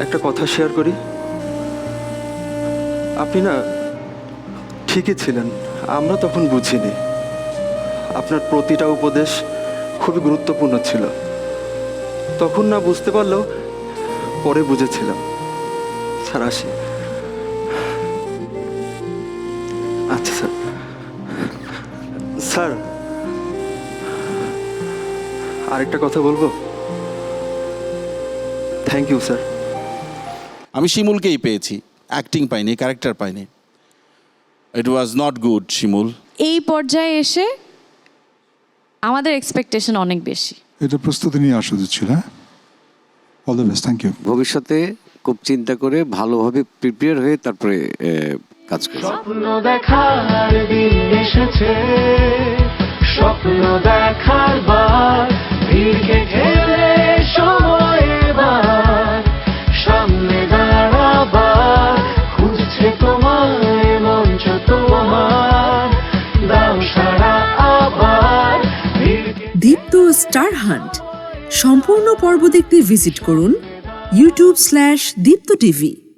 একটা কথা শেয়ার করি? আপনি না ঠিকই ছিলেন, আমরা তখন বুঝিনি। আপনার প্রতিটা উপদেশ খুবই গুরুত্বপূর্ণ ছিল। তখন না বুঝতে পারলেও পরে বুঝেছিলাম। স্যার, আসি। আচ্ছা স্যার। স্যার, আরেকটা কথা বলব? থ্যাংক ইউ স্যার আমি শিমুলকেই পেয়েছি। অ্যাক্টিং পাইনি ক্যারেক্টার পাইনি। It was not good Shimul. এই পর্যায়ে এসে আমাদের এক্সপেকটেশন অনেক বেশি। এটা প্রস্তুতি নিয়ে আসা উচিত ছিল হ্যাঁ? All the best thank you ভবিষ্যতে খুব চিন্তা করে ভালোভাবে প্রিপেয়ার হয়ে তারপরে কাজ করবে। স্বপ্ন দেখার দিন এসেছে। Deepto star hunt. সম্পূর্ণ পর্ব দেখতে ভিজিট করুন ইউটিউব স্ল্যাশ দীপ্ত টিভি।